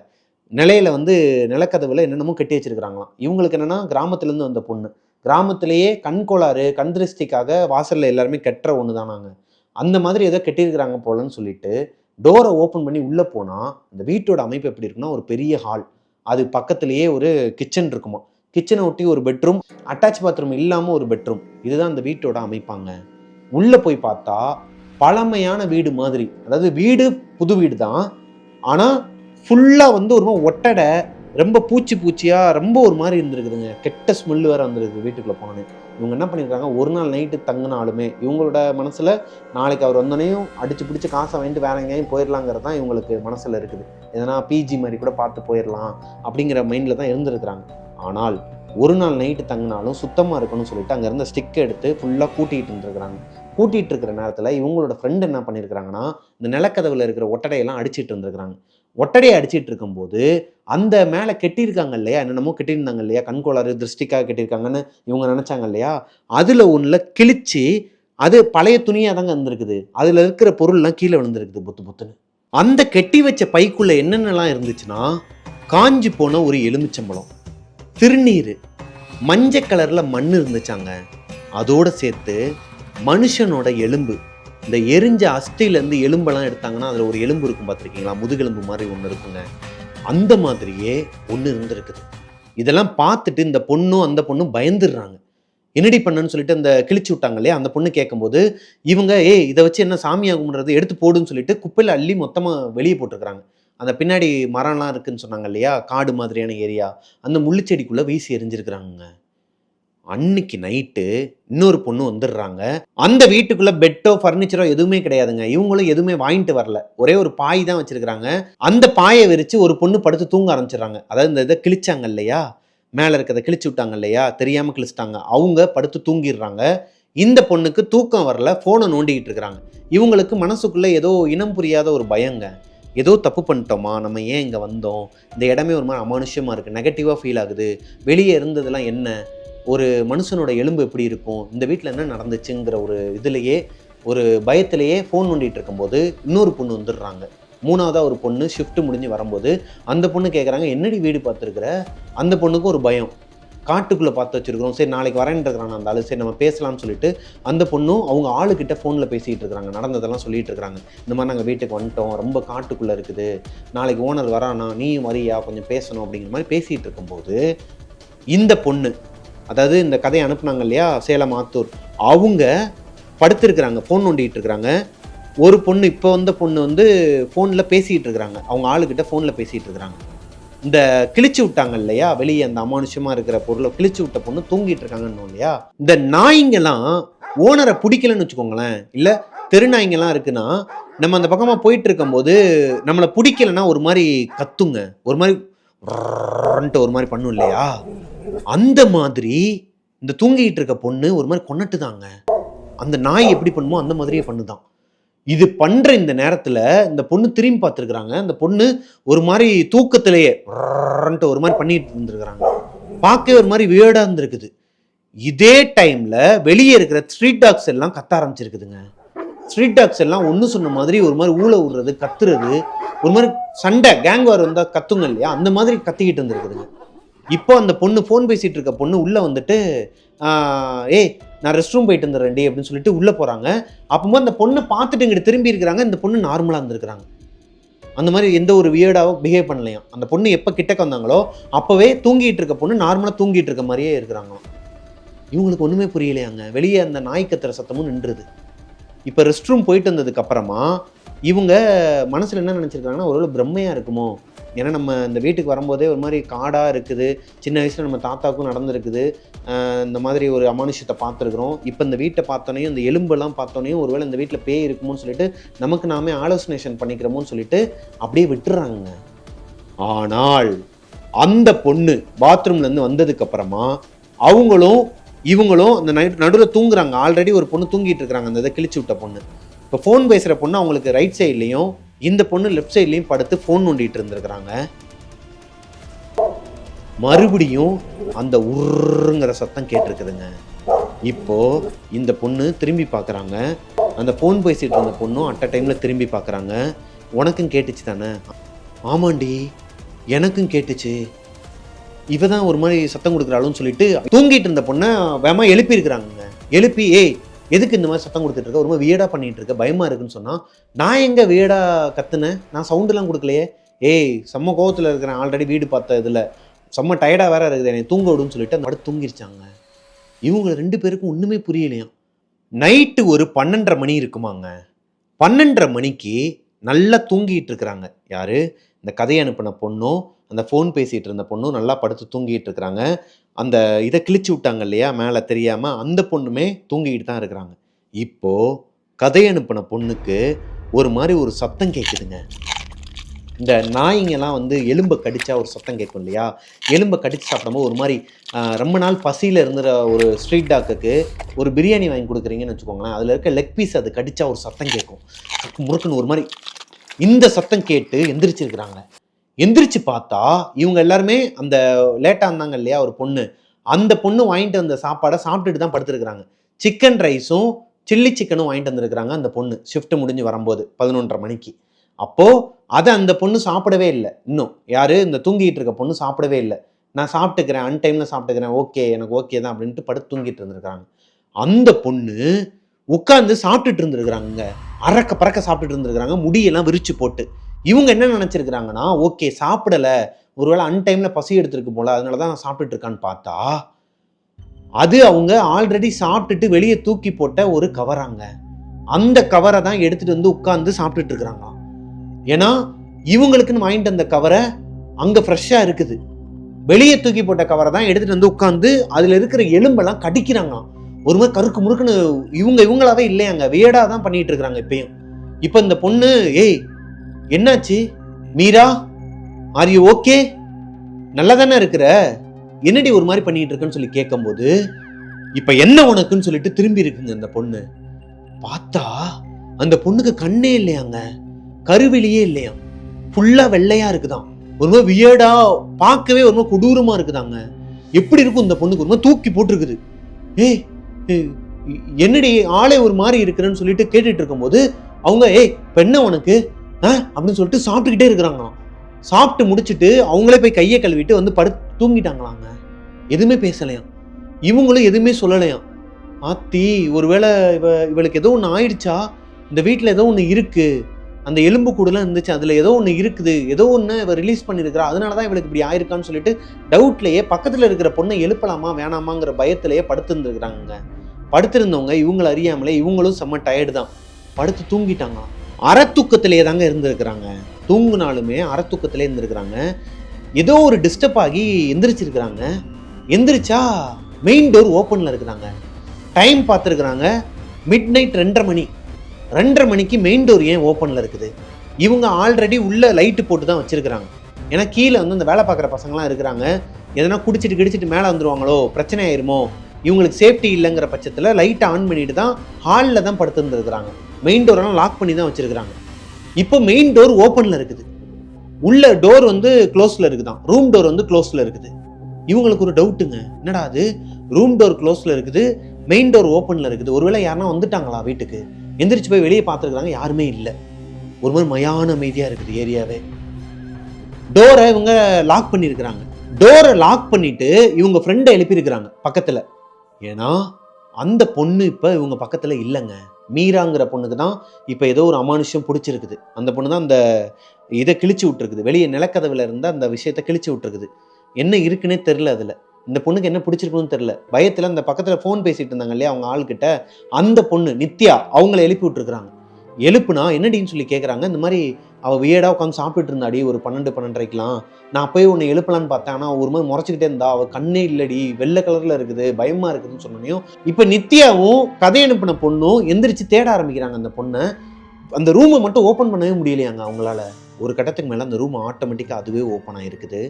நிலையில வந்து நிலக்கதவுல என்னென்னமோ கட்டி வச்சிருக்கிறாங்களாம். இவங்களுக்கு என்னன்னா கிராமத்துலேருந்து வந்த பொண்ணு. கிராமத்திலேயே கண் கோளாறு கண் திருஷ்டிக்காக வாசல்ல எல்லாருமே கட்டுற ஒன்று தானாங்க அந்த மாதிரி ஏதோ கட்டியிருக்கிறாங்க போலன்னு சொல்லிட்டு டோரை ஓப்பன் பண்ணி உள்ளே போனால் அந்த வீட்டோட அமைப்பு எப்படி இருக்குன்னா ஒரு பெரிய ஹால் அது பக்கத்துலேயே ஒரு கிச்சன் இருக்குமா கிச்சனை ஒட்டி ஒரு பெட்ரூம் அட்டாச் பாத்ரூம் இல்லாமல் ஒரு பெட்ரூம் இதுதான் அந்த வீட்டோட அமைப்பாங்க. உள்ளே போய் பார்த்தா பழமையான வீடு மாதிரி. அதாவது வீடு புது வீடு தான் ஆனால் ஃபுல்லாக வந்து ஒரு மாதிரி ஒட்டடை ரொம்ப பூச்சி பூச்சியாக ரொம்ப ஒரு மாதிரி இருந்திருக்குதுங்க. கெட்ட ஸ்மெல்லு வேறு வந்திருக்கு வீட்டுக்குள்ளே போனேன். இவங்க என்ன பண்ணியிருக்காங்க ஒரு நாள் நைட்டு தங்கினாலுமே இவங்களோட மனசில் நாளைக்கு அவர் வந்தோடனையும் அடித்து பிடிச்சி காசை வாங்கிட்டு வேற எங்கேயும் போயிடலாங்கிறது தான் இவங்களுக்கு மனசில் இருக்குது. எதனா பிஜி மாதிரி கூட பார்த்து போயிடலாம் அப்படிங்கிற மைண்டில் தான் இருந்திருக்கிறாங்க. ஆனால் ஒரு நாள் நைட்டு தங்கினாலும் சுத்தமாக இருக்கணும்னு சொல்லிட்டு அங்கே இருந்த ஸ்டிக்கை எடுத்து ஃபுல்லாக கூட்டிகிட்டு இருந்துருக்குறாங்க. கூட்டிகிட்டு இருக்கிற நேரத்தில் இவங்களோட ஃப்ரெண்டு என்ன பண்ணியிருக்கிறாங்கன்னா இந்த நிலக்கதவில் இருக்கிற ஒட்டடையெல்லாம் அடிச்சிட்டு இருந்திருக்கிறாங்க. ஒட்டடையை அடிச்சிட்டு இருக்கும்போது அந்த மேலே கெட்டியிருக்காங்க இல்லையா? என்னென்னமோ கெட்டியிருந்தாங்க இல்லையா? கண்கோளாறு திருஷ்டிக்காக கெட்டியிருக்காங்கன்னு இவங்க நினச்சாங்க இல்லையா? அதில் ஒன்றில் கிழிச்சு அது பழைய துணியாக தாங்க இருந்திருக்குது. அதில் இருக்கிற பொருள்லாம் கீழே விழுந்திருக்குது புத்து புத்துன்னு. அந்த கெட்டி வச்ச பைக்குள்ளே என்னென்னலாம் இருந்துச்சுன்னா காஞ்சி போன ஒரு எலுமிச்சம்பழம் திருநீர் மஞ்சள் கலரில் மண் இருந்துச்சாங்க. அதோடு சேர்த்து மனுஷனோட எலும்பு. இந்த எரிஞ்ச அஸ்தியிலேருந்து எலும்பெல்லாம் எடுத்தாங்கன்னா அதில் ஒரு எலும்பு இருக்கும் பார்த்துருக்கீங்களா? முதுகெலும்பு மாதிரி ஒன்று இருக்குங்க. அந்த மாதிரியே ஒன்று இருந்திருக்குது. இதெல்லாம் பார்த்துட்டு இந்த பொண்ணும் அந்த பொண்ணும் பயந்துடுறாங்க. என்னடி பண்ணன்னு சொல்லிட்டு அந்த கிழிச்சு விட்டாங்க இல்லையா? அந்த பொண்ணு கேட்கும்போது இவங்க ஏய் இதை வச்சு என்ன சாமியாக கும்பிட்றது? எடுத்து போடுன்னு சொல்லிட்டு குப்பையில் அள்ளி மொத்தமாக வெளியே போட்டுருக்குறாங்க. அந்த பின்னாடி மரம்லாம் இருக்குன்னு சொன்னாங்க இல்லையா? காடு மாதிரியான ஏரியா. அந்த முள்ளுச்செடிக்குள்ளே வீசி எரிஞ்சிருக்கிறாங்க அன்னைக்கு நைட்டு இன்னொரு பொண்ணு வந்துடுறாங்க. அந்த வீட்டுக்குள்ள பெட்டோ ஃபர்னிச்சரோ எதுவுமே கிடையாதுங்க. இவங்களும் எதுவுமே வாங்கிட்டு வரல. ஒரே ஒரு பாய் தான் வச்சிருக்கிறாங்க. அந்த பாயை விரிச்சு ஒரு பொண்ணு படுத்து தூங்க ஆரம்பிச்சிடுறாங்க. அதாவது இந்த இதை கிழிச்சாங்க இல்லையா? மேலே இருக்கிறத கிழிச்சு விட்டாங்க இல்லையா? தெரியாம கிழிச்சிட்டாங்க. அவங்க படுத்து தூங்கிடுறாங்க. இந்த பொண்ணுக்கு தூக்கம் வரல. ஃபோனை நோண்டிக்கிட்டு இருக்கிறாங்க. இவங்களுக்கு மனசுக்குள்ள ஏதோ இனம் புரியாத ஒரு பயங்க. ஏதோ தப்பு பண்ணிட்டோமா? நம்ம ஏன் இங்கே வந்தோம்? இந்த இடமே ஒரு மாதிரி அமானுஷ்யமாக இருக்குது நெகட்டிவாக ஃபீல் ஆகுது. வெளியே இருந்ததெல்லாம் என்ன? ஒரு மனுஷனோட எலும்பு எப்படி இருக்கும்? இந்த வீட்டில் என்ன நடந்துச்சுங்கிற ஒரு இதுலேயே ஒரு பயத்திலேயே ஃபோன் நோண்டிட்டு இருக்கும்போது இன்னொரு பொண்ணு வந்துடுறாங்க. மூணாவதாக ஒரு பொண்ணு ஷிஃப்ட் முடிஞ்சு வரும்போது அந்த பொண்ணு கேட்குறாங்க என்னடி வீடு பார்த்துருக்குற? அந்த பொண்ணுக்கு ஒரு பயம். காட்டுக்குள்ளே பார்த்து வச்சுருக்குறோம். சரி நாளைக்கு வரேன்ருக்கிறான் அந்த ஆள்? சரி நம்ம பேசலாம்னு சொல்லிட்டு அந்த பொண்ணும் அவங்க ஆளுக்கிட்ட ஃபோனில் பேசிகிட்டு இருக்கிறாங்க நடந்ததெல்லாம் சொல்லிட்டு இருக்கிறாங்க இந்த மாதிரி நாங்கள் வீட்டுக்கு வந்துட்டோம். ரொம்ப காட்டுக்குள்ளே இருக்குது. நாளைக்கு ஓனர் வரானா நீயும் வரியா? கொஞ்சம் பேசணும். அப்படிங்கிற மாதிரி பேசிகிட்டு இருக்கும்போது இந்த பொண்ணு அதாவது இந்த கதையை அனுப்புனாங்க இல்லையா? சேலம் ஆத்தூர். அவங்க படுத்திருக்கிறாங்க ஃபோன் நோண்டிகிட்டு இருக்கிறாங்க ஒரு பொண்ணு இப்போ வந்த பொண்ணு வந்து ஃபோனில் பேசிகிட்டு இருக்கிறாங்க அவங்க ஆளுக்கிட்ட ஃபோனில் பேசிகிட்டு இருக்கிறாங்க இந்த கிழிச்சு விட்டாங்க இல்லையா? வெளியே அந்த அமானுஷமாக இருக்கிற பொருளை கிழிச்சு விட்ட பொண்ணு தூங்கிட்டு இருக்காங்கன்னு இல்லையா? இந்த நாய்ங்கெல்லாம் ஓனரை பிடிக்கலன்னு வச்சுக்கோங்களேன். இல்லை தெருநாய்ங்கெல்லாம் இருக்குன்னா நம்ம அந்த பக்கமாக போயிட்டு இருக்கும்போது நம்மளை பிடிக்கலன்னா ஒரு மாதிரி கத்துங்க. ஒரு மாதிரி ஒரு மாதிரி பண்ணும் இல்லையா? அந்த மாதிரி இந்த தூங்கிட்டு இருக்க பொண்ணு ஒரு மாதிரி கொன்னட்டுதாங்க. அந்த நாய் எப்படி பண்ணுமோ அந்த மாதிரியே பண்ணுதான். இது பண்ற இந்த நேரத்துல இந்த பொண்ணு திரும்பி பார்த்துருக்குறாங்க. அந்த பொண்ணு ஒரு மாதிரி தூக்கத்திலேயே ரன்ட்டு ஒரு மாதிரி பண்ணிட்டு இருந்திருக்கிறாங்க. பார்க்கவே ஒரு மாதிரி வியர்டா இருந்திருக்குது. இதே டைம்ல வெளியே இருக்கிற ஸ்ட்ரீட் டாக்ஸ் எல்லாம் கத்த ஆரம்பிச்சிருக்குதுங்க. ஸ்ட்ரீட் டாக்ஸ் எல்லாம் ஒன்று சொன்ன மாதிரி ஒரு மாதிரி ஊழ விடுறது கத்துறது ஒரு மாதிரி சண்டை கேங் வார் வந்தால் கத்துங்க இல்லையா? அந்த மாதிரி கத்திக்கிட்டு இருந்திருக்குதுங்க. இப்போ அந்த பொண்ணு ஃபோன் பேசிகிட்டு இருக்க பொண்ணு உள்ளே வந்துட்டு ஏய் நான் ரெஸ்ட் ரூம் போயிட்டு வந்துடுறேன்டி அப்படின்னு சொல்லிட்டு உள்ளே போகிறாங்க அப்போது அந்த பொண்ணை பார்த்துட்டு இங்கிட்டு திரும்பி இருக்கிறாங்க. இந்த பொண்ணு நார்மலாக இருந்திருக்கிறாங்க. அந்த மாதிரி எந்த ஒரு வியர்டாகவும் பிஹேவ் பண்ணலையாம். அந்த பொண்ணு எப்போ கிட்டக்க வந்தாங்களோ அப்போவே தூங்கிட்டு இருக்க பொண்ணு நார்மலாக தூங்கிட்டு இருக்க மாதிரியே இருக்கிறாங்களாம். இவங்களுக்கு ஒன்றுமே புரியலையாங்க. வெளியே அந்த நாய் கத்துற சத்தமும் நின்றுது. இப்போ ரெஸ்ட் ரூம் போயிட்டு வந்ததுக்கு அப்புறமா இவங்க மனசில் என்ன நினச்சிருக்காங்கன்னா ஒருவேளை பிரம்மையாக இருக்குமோ? ஏன்னா நம்ம இந்த வீட்டுக்கு வரும்போதே ஒரு மாதிரி காடாக இருக்குது. சின்ன வயசில் நம்ம தாத்தாவுக்கும் நடந்திருக்குது. இந்த மாதிரி ஒரு அமானுஷத்தை பார்த்துருக்குறோம். இப்போ இந்த வீட்டை பார்த்தோனையும் இந்த எலும்பெல்லாம் பார்த்தோனையும் ஒருவேளை இந்த வீட்டில் பேய் இருக்குமோன்னு சொல்லிட்டு நமக்கு நாமே ஆலோசனேஷன் பண்ணிக்கிறோமோன்னு சொல்லிட்டு அப்படியே விட்டுறாங்க. ஆனால் அந்த பொண்ணு பாத்ரூம்லேருந்து வந்ததுக்கு அப்புறமா அவங்களும் இவங்களும் அந்த நைட் நடுவில் தூங்குறாங்க. ஆல்ரெடி ஒரு பொண்ணு தூங்கிட்டு இருக்கிறாங்க அந்த இதை கிழிச்சு விட்ட பொண்ணு. இப்போ ஃபோன் பேசுகிற பொண்ணு அவங்களுக்கு ரைட் சைட்லேயும் இந்த பொண்ணு லெஃப்ட் சைட்லேயும் படுத்து ஃபோன் நோண்டிட்டு இருந்திருக்கிறாங்க. மறுபடியும் அந்த உருங்கிற சத்தம் கேட்டிருக்குதுங்க. இப்போ இந்த பொண்ணு திரும்பி பார்க்குறாங்க அந்த ஃபோன் பேசிட்டு இருந்த பொண்ணும் அட் அ டைமில் திரும்பி பார்க்குறாங்க உனக்கும் கேட்டுச்சு தானே? ஆமாண்டி எனக்கும் கேட்டுச்சு. இவ தான் ஒரு மாதிரி சத்தம் கொடுக்குறாளுன்னு சொல்லிட்டு தூங்கிட்டு இருந்த பொண்ணை வேமா எழுப்பியிருக்கிறாங்க எழுப்பி ஏய் எதுக்கு இந்த மாதிரி சத்தம் கொடுத்துட்டு இருக்க? ஒரு மாதிரி வியடா பண்ணிட்டு இருக்க? பயமா இருக்குன்னு சொன்னால் நான் எங்க வியடா கத்துனேன்? நான் சவுண்டெல்லாம் கொடுக்கலையே. ஏய் செம்ம கோவத்தில் இருக்கிறேன். ஆல்ரெடி வீடு பார்த்த இதில். செம்ம டயர்டாக வேற இருக்குது. என்னை தூங்க விடுன்னு சொல்லிட்டு அந்த படம் தூங்கிருச்சாங்க. இவங்க ரெண்டு பேருக்கும் ஒன்றுமே புரியலையாம் நைட்டு ஒரு பன்னெண்டரை மணி இருக்குமாங்க. பன்னெண்டரை மணிக்கு நல்லா தூங்கிட்டு இருக்கிறாங்க. யாரு? இந்த கதையை அனுப்பின பொண்ணும் அந்த ஃபோன் பேசிகிட்டு இருந்த பொண்ணும் நல்லா படுத்து தூங்கிட்டு இருக்கிறாங்க. அந்த இதை கிழிச்சு விட்டாங்க இல்லையா? மேலே தெரியாமல் அந்த பொண்ணுமே தூங்கிட்டு தான் இருக்கிறாங்க. இப்போது கதை அனுப்பின பொண்ணுக்கு ஒரு மாதிரி ஒரு சத்தம் கேட்குதுங்க இந்த நாய்ங்கெல்லாம் வந்து எலும்பை கடித்தா ஒரு சத்தம் கேட்கும் இல்லையா? எலும்பை கடித்து சாப்பிடும்போது ஒரு மாதிரி ரொம்ப நாள் பசியில் இருந்துற ஒரு ஸ்ட்ரீட் டாக்குக்கு ஒரு பிரியாணி வாங்கி கொடுக்குறீங்கன்னு வச்சுக்கோங்களேன். அதில் இருக்க லெக் பீஸ் அது கடித்தா ஒரு சத்தம் கேட்கும். முறுக்குன்னு ஒரு மாதிரி இந்த சத்தம் கேட்டு எந்திரிச்சிருக்கிறாங்க. எந்திரிச்சு பார்த்தா இவங்க எல்லாருமே அந்த லேட்டாக இருந்தாங்க இல்லையா ஒரு பொண்ணு. அந்த பொண்ணு வாங்கிட்டு வந்த சாப்பாடை சாப்பிட்டுட்டு தான் படுத்துருக்குறாங்க. சிக்கன் ரைஸும் சில்லி சிக்கனும் வாங்கிட்டு வந்திருக்கிறாங்க அந்த பொண்ணு. ஷிஃப்ட் முடிஞ்சு வரும்போது பதினொன்றரை மணிக்கு. அப்போது அதை அந்த பொண்ணு சாப்பிடவே இல்லை. இன்னும் யார்? இந்த தூங்கிட்டு இருக்க பொண்ணு சாப்பிடவே இல்லை. நான் சாப்பிட்டுக்கிறேன் அன் டைமில் சாப்பிட்டுக்கிறேன் ஓகே எனக்கு ஓகே தான் அப்படின்ட்டு படுத்து தூங்கிட்டு இருந்திருக்காங்க அந்த பொண்ணு உட்காந்து சாப்பிட்டுட்டு இருந்திருக்கிறாங்க. அறக்க பறக்க சாப்பிட்டுட்டு இருந்திருக்கிறாங்க. முடியெல்லாம் விரிச்சு போட்டு. இவங்க என்ன நினச்சிருக்கிறாங்கன்னா ஓகே சாப்பிடலை. ஒருவேளை அன்டைமில் பசி எடுத்துருக்கு போல அதனால தான் நான் சாப்பிட்டுட்டு இருக்கான்னு பார்த்தா அது அவங்க ஆல்ரெடி சாப்பிட்டுட்டு வெளியே தூக்கி போட்ட ஒரு கவராங்க. அந்த கவரை தான் எடுத்துட்டு வந்து உட்காந்து சாப்பிட்டுட்டு இருக்கிறாங்களாம் ஏன்னா இவங்களுக்குன்னு வாங்கிட்டு வந்த கவரை அங்கே ஃப்ரெஷ்ஷாக இருக்குது. வெளியே தூக்கி போட்ட கவரை தான் எடுத்துட்டு வந்து உட்காந்து அதில் இருக்கிற எலும்பெல்லாம் கடிக்கிறாங்களாம் ஒரு மாதிரி கருக்கு முறுக்குன்னு இவங்க இவங்களாவே இல்லையாங்க. வேடாக தான் பண்ணிட்டு இருக்கிறாங்க இப்பயும். இப்போ இந்த பொண்ணு ஏய் என்னாச்சு? மீரா ஆர் யூ ஓகே நல்லா தானே இருக்கிற? என்னடி ஒரு மாதிரி பண்ணிட்டு இருக்கேன்னு சொல்லி கேட்கும்போது இப்போ என்ன உனக்குன்னு சொல்லிட்டு திரும்பி இருக்குங்க அந்த பொண்ணு. பார்த்தா அந்த பொண்ணுக்கு கண்ணே இல்லையாங்க. கருவிலியே இல்லையா ஃபுல்லாக வெள்ளையாக இருக்குதான் ஒரு மாதிரி பார்க்கவே ஒரு மாதிரி இருக்குதாங்க. எப்படி இருக்கும் இந்த பொண்ணுக்கு? ஒரு மாதிரி தூக்கி போட்டிருக்குது. ஏ என்னடி ஆளே ஒரு மாதிரி இருக்கிறேன்னு சொல்லிட்டு கேட்டுட்டு இருக்கும்போது அவங்க ஏய் பெண்ணை உனக்கு? அப்படின்னு சொல்லிட்டு சாப்பிட்டுக்கிட்டே இருக்கிறாங்களாம். சாப்பிட்டு முடிச்சிட்டு அவங்களே போய் கையை கழுவிட்டு வந்து படு தூங்கிட்டாங்களாங்க. எதுவுமே பேசலையாம். இவங்களும் எதுவுமே சொல்லலையாம். ஆத்தி ஒருவேளை இவ இவளுக்கு ஏதோ ஒன்று ஆயிடுச்சா? இந்த வீட்டில் ஏதோ ஒன்று இருக்குது அந்த எலும்பு கூடுலாம் இருந்துச்சு அதில் ஏதோ ஒன்று இருக்குது. ஏதோ ஒன்று இவ ரிலீஸ் பண்ணியிருக்கிறா. அதனால தான் இவளுக்கு இப்படி ஆயிருக்கான்னு சொல்லிட்டு டவுட்லேயே பக்கத்தில் இருக்கிற பொண்ணை எழுப்பலாமா வேணாமாங்கிற பயத்திலேயே படுத்துருந்துருக்குறாங்க படுத்திருந்தவங்க இவங்களை அறியாமலே இவங்களும் செம்ம டயர்டு தான். படுத்து தூங்கிட்டாங்களாம். அறத்தூக்கத்திலே தாங்க இருந்திருக்கிறாங்க. தூங்குனாலுமே அறத்தூக்கத்திலே இருந்திருக்கிறாங்க. ஏதோ ஒரு டிஸ்டர்ப் ஆகி எந்திரிச்சிருக்கிறாங்க. எந்திரிச்சா மெயின் டோர் ஓப்பனில் இருக்கிறாங்க. டைம் பார்த்துருக்குறாங்க. மிட் நைட் ரெண்டரை மணி. ரெண்டரை மணிக்கு மெயின் டோர் ஏன் ஓப்பனில் இருக்குது? இவங்க ஆல்ரெடி உள்ளே லைட்டு போட்டு தான் வச்சுருக்குறாங்க. ஏன்னா கீழே வந்து அந்த வேலை பார்க்குற பசங்களாம் இருக்கிறாங்க. எதனா குடிச்சிட்டு கிடிச்சிட்டு மேலே வந்துருவாங்களோ பிரச்சனை ஆயிருமோ? இவங்களுக்கு சேஃப்டி இல்லைங்கிற பட்சத்தில் லைட்டை ஆன் பண்ணிட்டு தான் ஹாலில் தான் படுத்துருந்துருக்குறாங்க. மெயின் டோரெல்லாம் லாக் பண்ணி தான் வச்சிருக்கிறாங்க. இப்போ மெயின் டோர் ஓப்பனில் இருக்குது. உள்ள டோர் வந்து க்ளோஸில் இருக்குதான். ரூம் டோர் வந்து க்ளோஸில் இருக்குது. இவங்களுக்கு ஒரு டவுட்டுங்க என்னடா அது? ரூம் டோர் க்ளோஸில் இருக்குது. மெயின் டோர் ஓப்பனில் இருக்குது. ஒருவேளை யாருனா வந்துட்டாங்களா வீட்டுக்கு? எந்திரிச்சு போய் வெளியே பார்த்துருக்குறாங்க. யாருமே இல்லை. ஒரு மாதிரி மயான அமைதியாக இருக்குது ஏரியாவே. டோரை இவங்க லாக் பண்ணியிருக்கிறாங்க டோரை லாக் பண்ணிட்டு இவங்க ஃப்ரெண்டை எழுப்பியிருக்கிறாங்க. பக்கத்தில். ஏன்னா அந்த பொண்ணு இப்போ இவங்க பக்கத்தில் இல்லைங்க. மீராங்கிற பொண்ணுக்கு தான் இப்போ ஏதோ ஒரு அமானுஷ்யம் பிடிச்சிருக்குது. அந்த பொண்ணு தான் அந்த இதை கிழிச்சு விட்டுருக்குது. வெளியே நிலக்கதவில் இருந்த அந்த விஷயத்தை கிழிச்சு விட்டுருக்குது. என்ன இருக்குன்னே தெரில அதில். இந்த பொண்ணுக்கு என்ன பிடிச்சிருக்குன்னு தெரில பயத்தில் அந்த பக்கத்தில் ஃபோன் பேசிகிட்டு இருந்தாங்க இல்லையா அவங்க ஆள்கிட்ட. அந்த பொண்ணு நித்யா அவங்கள எழுப்பி விட்டுருக்குறாங்க. எழுப்புனா என்னடின்னு சொல்லி கேட்குறாங்க இந்த மாதிரி அவள் வியடாக உட்காந்து சாப்பிட்டு இருந்தாடி ஒரு பன்னெண்டு பன்னெண்டரைக்கெலாம் நான் போய் உன்னை எழுப்பலான்னு பார்த்தேன். ஆனால் ஒரு மாதிரி முறைச்சிக்கிட்டே இருந்தா. அவள் கண்ணே இல்லடி. வெள்ளை கலரில் இருக்குது. பயமாக இருக்குதுன்னு சொன்னோனையும் இப்போ நித்யாவும் கதை அனுப்பின பொண்ணும் எந்திரிச்சு தேட ஆரம்பிக்கிறாங்க அந்த பொண்ணை. அந்த ரூமை மட்டும் ஓப்பன் பண்ணவே முடியலையாங்க அவங்களால. ஒரு கட்டத்துக்கு மேலே அந்த ரூம் ஆட்டோமேட்டிக்காக அதுவே ஓப்பன் ஆகிருக்குது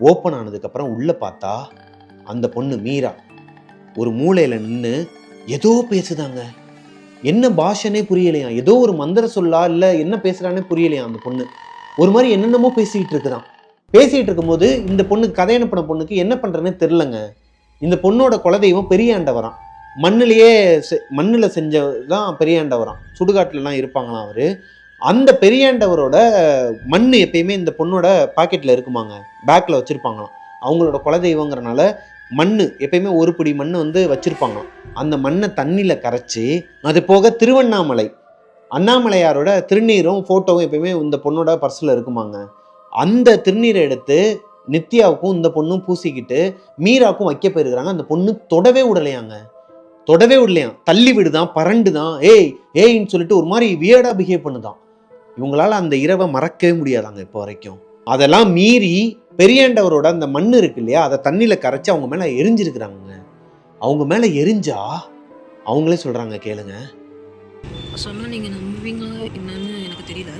ஓப்பன் ஆனதுக்கப்புறம் உள்ளே பார்த்தா அந்த பொண்ணு மீரா. ஒரு மூலையில் நின்று ஏதோ பேசுதாங்க. என்ன பாஷனே புரியலையா ஏதோ ஒரு மந்திர சொல்லா இல்லை என்ன பேசுகிறானே புரியலையா அந்த பொண்ணு. ஒரு மாதிரி என்னென்னமோ பேசிக்கிட்டு இருக்குதான் பேசிகிட்டு இருக்கும்போது இந்த பொண்ணு கதை அனுப்பின பொண்ணுக்கு என்ன பண்ணுறதுனே தெரிலங்க இந்த பொண்ணோட குலதெய்வம் பெரியாண்டவராம் மண்ணிலேயே செ- மண்ணில் செஞ்சதான் பெரியாண்டவராம் சுடுகாட்டிலலாம் இருப்பாங்களாம் அவர். அந்த பெரியாண்டவரோட மண் எப்பயுமே இந்த பொண்ணோட பாக்கெட்டில் இருக்குமாங்க. பேக்கில் வச்சுருப்பாங்களாம். அவங்களோட குலதெய்வங்கிறனால மண் எப்பயுமே ஒரு பிடி மண் வந்து வச்சுருப்பாங்க. அந்த மண்ணை தண்ணியில் கரைச்சி அது போக திருவண்ணாமலை. அண்ணாமலையாரோட திருநீரும் ஃபோட்டோவும் எப்பயுமே இந்த பொண்ணோட பர்ஸில் இருக்குமாங்க. அந்த திருநீரை எடுத்து நித்யாவுக்கும் இந்த பொண்ணும் பூசிக்கிட்டு மீராவுக்கும் வைக்க போயிருக்கிறாங்க. அந்த பொண்ணு தொடவே விடலையாங்க. தொடவே விடலையாம். தள்ளி விடுதான் பரண்டு தான் ஏய் ஏய்ன்னு சொல்லிட்டு ஒரு மாதிரி வியர்டாக பிஹேவ் பண்ணுதான். இவங்களால அந்த இரவை மறக்கவே முடியாதாங்க இப்போ வரைக்கும். அதெல்லாம் மீறி பெரியாண்டவரோட அந்த மண் இருக்கு இல்லையா? அதை தண்ணியில் கரைச்சி அவங்க மேலே எரிஞ்சிருக்கிறாங்க அவங்க மேலே எரிஞ்சா அவங்களே சொல்கிறாங்க கேளுங்க. சொன்னால் நீங்கள் நம்புவீங்களா என்னன்னு எனக்கு தெரியல.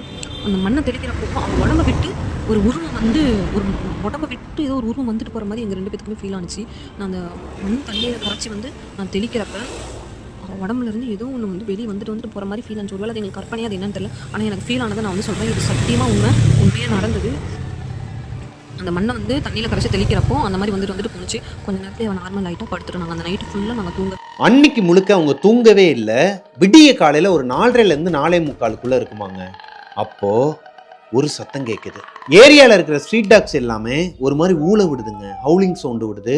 அந்த மண்ணை தெளிக்கிறப்போ அவங்க உடம்ப விட்டு ஒரு உருவம் வந்து ஒரு உடம்ப விட்டு ஏதோ ஒரு உருவம் வந்துட்டு போகிற மாதிரி எங்கள் ரெண்டு பேத்துக்குமே ஃபீல் ஆனிச்சு. நான் அந்த மண் தண்ணியில் கரைச்சி வந்து நான் தெளிக்கிறப்ப அவன் உடம்புல இருந்து ஏதோ ஒன்று வந்து வெளியே வந்துட்டு வந்துட்டு போகிற மாதிரி ஃபீல் ஆனிச்சு. ஒருவேளை அது எங்களுக்கு கற்பனையாக அது என்னன்னு தெரியல. ஆனால் எனக்கு ஃபீல் ஆனதை நான் வந்து சொல்கிறேன் இது சத்தியமாக உண்மை. உண்மையாக நடந்தது. அந்த மண்ணை வந்து தண்ணியில் கரைச்சி தெளிக்கிறப்போ அந்த மாதிரி வந்துட்டு வந்துட்டு போணுச்சு. கொஞ்ச நேரத்தில் அவன் நார்மல் லைட்டாக படுத்துட்டு நாங்கள் அந்த நைட்டு ஃபுல்லாக நாங்கள் தூங்க அன்னைக்கு முழுக்க அவங்க தூங்கவே இல்லை. விடிய காலையில் ஒரு நாலரைலேருந்து நாலே முக்காலுக்குள்ளே இருக்குமாங்க. அப்போ ஒரு சத்தம் கேட்குது ஏரியாவில் இருக்கிற ஸ்ட்ரீட் டாக்ஸ் எல்லாமே ஒரு மாதிரி ஊழ விடுதுங்க. ஹவுலிங் சவுண்டு விடுது.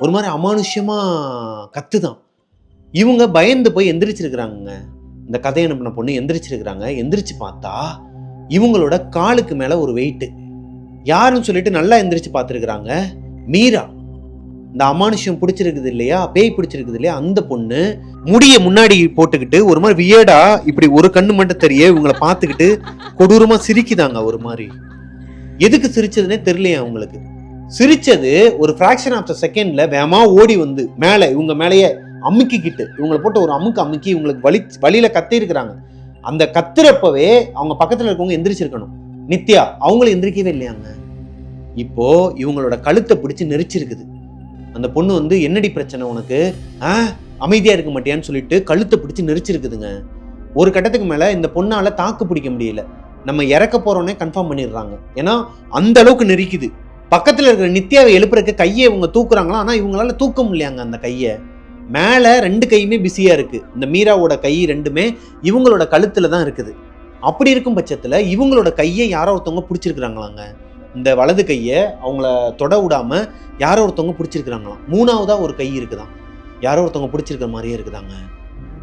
ஒரு மாதிரி அமானுஷ்யமாக கத்துதான். இவங்க பயந்து போய் எந்திரிச்சிருக்கிறாங்க இந்த கதையை அனுப்பின பொண்ணு எந்திரிச்சிருக்கிறாங்க. எந்திரிச்சு பார்த்தா இவங்களோட காலுக்கு மேலே ஒரு வெயிட்டு யாருன்னு சொல்லிட்டு நல்லா எந்திரிச்சு பார்த்துருக்குறாங்க. மீரா. இந்த அமானுஷம் பிடிச்சிருக்குது இல்லையா? பேய் பிடிச்சிருக்குது இல்லையா? அந்த பொண்ணு முடிய முன்னாடி போட்டுக்கிட்டு ஒரு மாதிரி வியடா இப்படி ஒரு கண்ணு மட்டும் தெரிய இவங்களை பார்த்துக்கிட்டு கொடூரமா சிரிக்குதாங்க ஒரு மாதிரி. எதுக்கு சிரிச்சதுன்னே தெரியலையா அவங்களுக்கு. சிரிச்சது ஒரு ஃப்ராக்ஷன் ஆஃப் த செகண்ட்ல வேமா ஓடி வந்து மேலே இவங்க மேலேயே அமுக்கிக்கிட்டு இவங்களை போட்டு ஒரு அமுக்கு அமுக்கி இவங்களுக்கு வலி வழியில கத்திருக்கிறாங்க. அந்த கத்துறப்பவே அவங்க பக்கத்துல இருக்கவங்க எந்திரிச்சிருக்கணும். நித்யா அவங்களும் எந்திரிக்கவே இல்லையாங்க? இப்போ இவங்களோட கழுத்தை பிடிச்சி நெரிச்சிருக்குது. அந்த பொண்ணு வந்து என்னடி பிரச்சனை உனக்கு? ஆ? அமைதியா இருக்க மாட்டியான்னு சொல்லிட்டு கழுத்தை பிடிச்சி நெரிச்சிருக்குதுங்க. ஒரு கட்டத்துக்கு மேல இந்த பொண்ணால தாக்கு பிடிக்க முடியல. நம்ம இறக்க போறோன்னே கன்ஃபார்ம் பண்ணிடுறாங்க. ஏன்னா அந்த அளவுக்கு நெரிக்குது. பக்கத்தில் இருக்கிற நித்யாவை எழுப்புறதுக்கு கையை இவங்க தூக்குறாங்களா? ஆனால் இவங்களால தூக்க முடியலையாங்க அந்த கையை. மேலே ரெண்டு கையுமே பிஸியாக இருக்குது இந்த மீராவோட கை ரெண்டுமே இவங்களோட கழுத்தில் தான் இருக்குது. அப்படி இருக்கும் பட்சத்தில் இவங்களோட கையை யாரோ ஒருத்தவங்க பிடிச்சிருக்கிறாங்களாங்க. இந்த வலது கையை அவங்கள தொட விடாம யாரோ ஒருத்தவங்க பிடிச்சிருக்கிறாங்களாம். மூணாவதாக ஒரு கை இருக்குதான் யாரோ ஒருத்தவங்க பிடிச்சிருக்கிற மாதிரியே இருக்குதாங்க.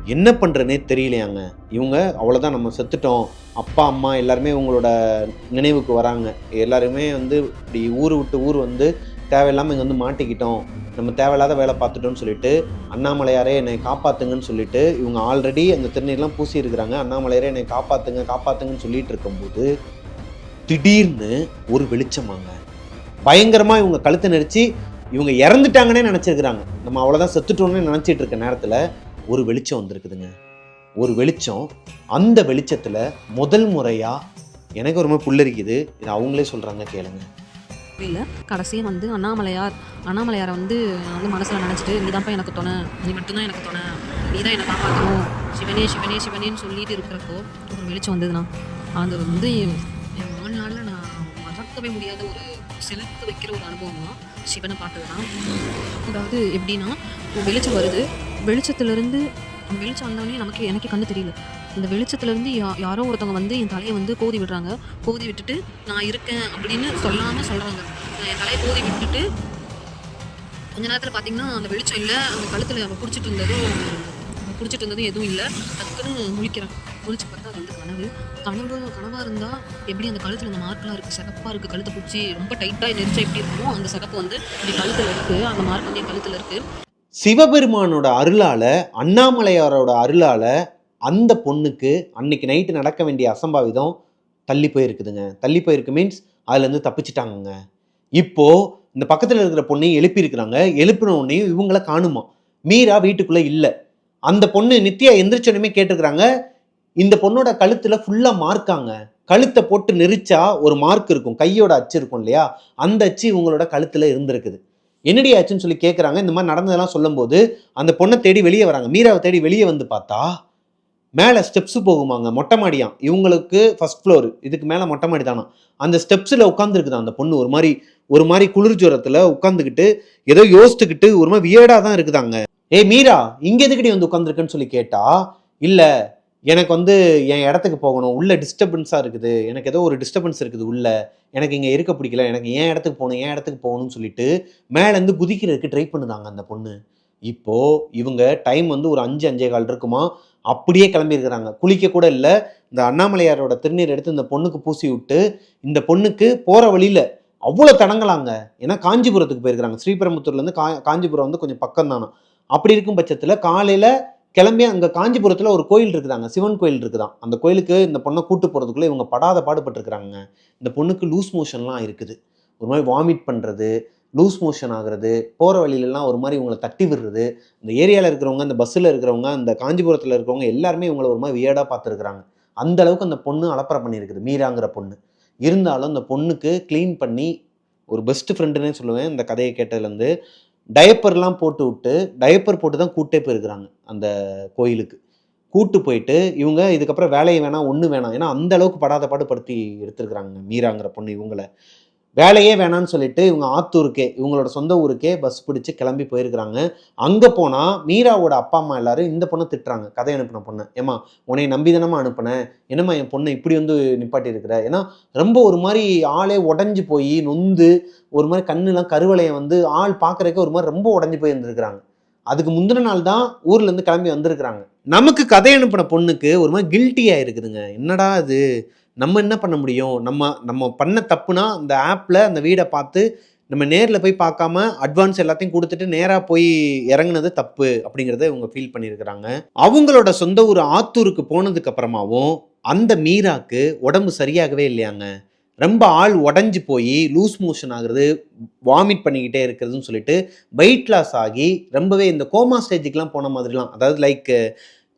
என்ன பண்ணுறனே தெரியலையாங்க. இவங்க அவ்வளோதான் நம்ம செத்துட்டோம். அப்பா அம்மா எல்லாருமே இவங்களோட நினைவுக்கு வராங்க. எல்லாருமே வந்து இப்படி ஊர் விட்டு ஊர் வந்து தேவையில்லாமல் இங்கே வந்து மாட்டிக்கிட்டோம். நம்ம தேவையில்லாத வேலை பார்த்துட்டோம்னு சொல்லிட்டு அண்ணாமலையாரே என்னை காப்பாற்றுங்கன்னு சொல்லிட்டு இவங்க ஆல்ரெடி அந்த திருநீர்லாம் பூசி இருக்கிறாங்க அண்ணாமலையாரே என்னை காப்பாத்துங்க காப்பாற்றுங்கன்னு சொல்லிட்டு இருக்கும்போது திடீர்னு ஒரு வெளிச்சமாங்க. பயங்கரமாக இவங்க கழுத்தை நெரிச்சு இவங்க இறந்துட்டாங்கன்னே நினச்சிருக்கிறாங்க. நம்ம அவ்வளோதான் செத்துட்டோம்னு நினச்சிட்டு இருக்க நேரத்தில் ஒரு வெளிச்சம் வந்திருக்குதுங்க. ஒரு வெளிச்சம் அந்த வெளிச்சத்தில் முதல் முறையாக எனக்கு ரொம்ப புல்லரிக்குது. இது அவங்களே சொல்கிறாங்க கேளுங்க. இல்லை கடைசியாக வந்து அண்ணாமலையார் அண்ணாமலையாரை வந்து நான் வந்து மனசில் நினச்சிட்டு நீ தான்ப்பா எனக்கு துணை நீ மட்டும்தான் எனக்கு துணை நீ தான் என்னை காப்பாற்றணும் சிவனே சிவனே சிவனேன்னு சொல்லிட்டு இருக்கிறப்போ ஒரு வெளிச்சம் வந்ததுண்ணா. அது வந்து என் வாழ்நாளில் நான் மறக்கவே முடியாத ஒரு சிலக்கு வைக்கிற ஒரு அனுபவம் தான் சிவனை பார்த்தது தான் அதாவது எப்படின்னா வெளிச்சம் வருது. வெளிச்சத்துலேருந்து வெளிச்சம் வந்தோடனே நமக்கு எனக்கே கண்ணு தெரியல. அந்த வெளிச்சத்துலேருந்து யா யாரோ ஒருத்தவங்க வந்து என் தலையை வந்து கோதி விடுறாங்க. கோதி விட்டுட்டு நான் இருக்கேன் அப்படின்னு சொல்லாமல் சொல்கிறாங்க என் தலையை கோதி விட்டுட்டு கொஞ்ச நேரத்தில் பார்த்தீங்கன்னா அந்த வெளிச்சம் இல்லை. அந்த கழுத்தில் அவன் பிடிச்சிட்டு இருந்ததும் பிடிச்சிட்டு இருந்ததும் எதுவும் இல்லை. டக்குன்னு முழிக்கிறான் முழிச்சு பார்த்தா அது வந்து கனவு. கனவு கனவாக இருந்தால் எப்படி அந்த கழுத்தில் அந்த மார்க்கெலாம் இருக்குது சிகப்பாக இருக்குது கழுத்தை பிடிச்சி ரொம்ப டைட்டாக நெரிச்சா எப்படி இருக்குமோ அந்த சிகப்பு வந்து இப்படி கழுத்தில் இருக்குது அந்த மார்க் வந்து என் கழுத்தில் இருக்குது சிவபெருமானோட அருளால் அண்ணாமலையாரோட அருளால் அந்த பொண்ணுக்கு அன்னைக்கு நைட்டு நடக்க வேண்டிய அசம்பாவிதம் தள்ளி போயிருக்குதுங்க. தள்ளி போயிருக்கு மீன்ஸ் அதுலேருந்து தப்பிச்சிட்டாங்கங்க. இப்போது இந்த பக்கத்தில் இருக்கிற பொண்ணையும் எழுப்பியிருக்கிறாங்க. எழுப்பின உடனே இவங்கள காணுமா? மீரா வீட்டுக்குள்ளே இல்லை. அந்த பொண்ணு நித்யா எந்திரிச்சோடனே கேட்டிருக்கிறாங்க. இந்த பொண்ணோட கழுத்தில் ஃபுல்லாக மார்க்காங்க கழுத்தை போட்டு நெரிச்சா ஒரு மார்க் இருக்கும். கையோட அச்சு இருக்கும் இல்லையா? அந்த அச்சு இவங்களோட கழுத்தில் இருந்திருக்குது. என்னடி ஆச்சுன்னு சொல்லி கேட்குறாங்க இந்த மாதிரி நடந்ததெல்லாம் சொல்லும்போது அந்த பொண்ணை தேடி வெளியே வராங்க. மீராவை தேடி வெளியே வந்து பார்த்தா மேலே ஸ்டெப்ஸு போகுமாங்க. மொட்டை மாடியாம் இவங்களுக்கு ஃபர்ஸ்ட் ஃப்ளோர் இதுக்கு மேலே மொட்டை மாடி தானா? அந்த ஸ்டெப்ஸில் உட்காந்துருக்குதான் அந்த பொண்ணு? ஒரு மாதிரி ஒரு மாதிரி குளிர் ஜுரத்தில் உட்காந்துக்கிட்டு ஏதோ யோசித்துக்கிட்டு ஒரு மாதிரி வியர்டாக தான் இருக்குதாங்க. ஏய் மீரா இங்கே எதுக்கடி வந்து உட்காந்துருக்குன்னு சொல்லி கேட்டால் இல்லை எனக்கு வந்து என் இடத்துக்கு போகணும். உள்ள டிஸ்டர்பன்ஸாக இருக்குது. எனக்கு ஏதோ ஒரு டிஸ்டர்பன்ஸ் இருக்குது உள்ள. எனக்கு இங்கே இருக்க பிடிக்கல. எனக்கு ஏன் இடத்துக்கு போகணும் ஏன் இடத்துக்கு போகணும்னு சொல்லிட்டு மேலேருந்து குதிக்கிறதுக்கு ட்ரை பண்ணுதாங்க அந்த பொண்ணு. இப்போது இவங்க டைம் வந்து ஒரு அஞ்சு அஞ்சே கால் இருக்குமா? அப்படியே கிளம்பியிருக்கிறாங்க. குளிக்க கூட இல்லை. இந்த அண்ணாமலையாரோட திருநீர் எடுத்து இந்த பொண்ணுக்கு பூசி விட்டு இந்த பொண்ணுக்கு போகிற வழியில் அவ்வளோ தடங்கலாங்க. ஏன்னா காஞ்சிபுரத்துக்கு போயிருக்கிறாங்க. ஸ்ரீபெரும்புத்தூர்லேருந்து கா காஞ்சிபுரம் வந்து கொஞ்சம் பக்கம் தானே. அப்படி இருக்கும் பட்சத்தில் காலையில் கிளம்பி அங்கே காஞ்சிபுரத்தில் ஒரு கோயில் இருக்குதாங்க. சிவன் கோயில் இருக்குதான். அந்த கோயிலுக்கு இந்த பொண்ணை கூட்டு போகிறதுக்குள்ளே இவங்க படாத பாடுபட்டுருக்குறாங்க இந்த பொண்ணுக்கு லூஸ் மோஷன்லாம் இருக்குது. ஒரு மாதிரி வாமிட் பண்ணுறது லூஸ் மோஷன் ஆகுறது போகிற வழியிலலாம் ஒரு மாதிரி இவங்களை தட்டி விடுறது இந்த ஏரியாவில் இருக்கிறவங்க அந்த பஸ்ஸில் இருக்கிறவங்க அந்த காஞ்சிபுரத்தில் இருக்கிறவங்க எல்லாருமே இவங்களை ஒரு மாதிரி வியர்டாக பார்த்துருக்குறாங்க. அந்த அளவுக்கு அந்த பொண்ணு அலப்பறை பண்ணியிருக்குது மீராங்கிற பொண்ணு. இருந்தாலும் அந்த பொண்ணுக்கு க்ளீன் பண்ணி ஒரு பெஸ்ட் ஃப்ரெண்டுன்னே சொல்லுவேன் இந்த கதையை கேட்டதுலேருந்து டயப்பர்லாம் போட்டு விட்டு டயப்பர் போட்டு தான் கூட்டே போயிருக்கிறாங்க அந்த கோயிலுக்கு. கூட்டு போயிட்டு இவங்க இதுக்கப்புறம் வேலையை வேணாம் ஒன்று வேணாம் ஏன்னா அந்த அளவுக்கு படாத பாடுபடுத்தி எடுத்துருக்குறாங்க மீராங்கிற பொண்ணு இவங்களை. வேலையே வேணான்னு சொல்லிட்டு இவங்க ஆத்தூருக்கே இவங்களோட சொந்த ஊருக்கே பஸ் பிடிச்சி கிளம்பி போயிருக்கிறாங்க. அங்கே போனால் மீராவோட அப்பா அம்மா எல்லாரும் இந்த பொண்ணை திட்டுறாங்க. கதை அனுப்பின பொண்ணு. ஏமா உன்னை நம்பி தானமா அனுப்பினேன் என்னம்மா என் பொண்ணை இப்படி வந்து நிப்பாட்டி இருக்கிற ஏன்னா ரொம்ப ஒரு மாதிரி ஆளே உடஞ்சி போய் நொந்து ஒரு மாதிரி கண்ணுலாம் கருவலையை வந்து ஆள் பார்க்குறதுக்கே ஒரு மாதிரி ரொம்ப உடஞ்சி போய் இருந்திருக்கிறாங்க. அதுக்கு முந்தின நாள் தான் ஊர்லேருந்து கிளம்பி வந்திருக்கிறாங்க. நமக்கு கதை அனுப்பின பொண்ணுக்கு ஒரு மாதிரி கில்ட்டியாக இருக்குதுங்க என்னடா இது? நம்ம என்ன பண்ண முடியும்? நம்ம நம்ம பண்ண தப்புனா அந்த ஆப்பில் அந்த வீடை பார்த்து நம்ம நேரில் போய் பார்க்காம அட்வான்ஸ் எல்லாத்தையும் கொடுத்துட்டு நேராக போய் இறங்குனது தப்பு அப்படிங்கிறத இவங்க ஃபீல் பண்ணியிருக்கிறாங்க. அவங்களோட சொந்த ஊர் ஆத்தூருக்கு போனதுக்கு அப்புறமாவும் அந்த மீராக்கு உடம்பு சரியாகவே இல்லையாங்க. ரொம்ப ஆள் உடஞ்சி போய் லூஸ் மோஷன் ஆகுறது வாமிட் பண்ணிக்கிட்டே இருக்கிறதுன்னு சொல்லிட்டு வெயிட் லாஸ் ஆகி ரொம்பவே இந்த கோமா ஸ்டேஜுக்கெலாம் போன மாதிரிலாம் அதாவது லைக்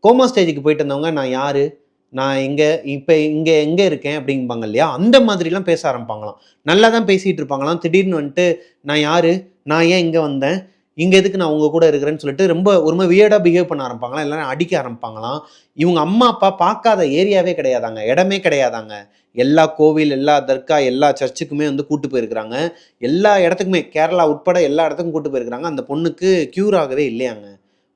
கோமா ஸ்டேஜுக்கு போயிட்டு இருந்தவங்க நான் யாரு? நான் எங்கே இப்போ இங்கே எங்கே இருக்கேன் அப்படிம்பாங்க இல்லையா? அந்த மாதிரிலாம் பேச ஆரம்பிப்பாங்களாம். நல்லா தான் பேசிகிட்டு இருப்பாங்களாம். திடீர்னு வந்துட்டு நான் யார்? நான் ஏன் இங்கே வந்தேன்? இங்கே எதுக்கு நான் உங்கள் கூட இருக்கிறேன்னு சொல்லிட்டு ரொம்ப ஒரு மாதிரி வியர்டாக பிஹேவ் பண்ண ஆரம்பிப்பாங்களாம். எல்லாரும் அடிக்க ஆரம்பிப்பாங்களாம். இவங்க அம்மா அப்பா பார்க்காத ஏரியாவே கிடையாதாங்க. இடமே கிடையாதாங்க. எல்லா கோவில் எல்லா தர்கா எல்லா சர்ச்சுக்குமே வந்து கூட்டு போயிருக்கிறாங்க. எல்லா இடத்துக்குமே கேரளா உட்பட எல்லா இடத்துக்கும் கூட்டு போயிருக்கிறாங்க. அந்த பொண்ணுக்கு க்யூர் ஆகவே இல்லையாங்க.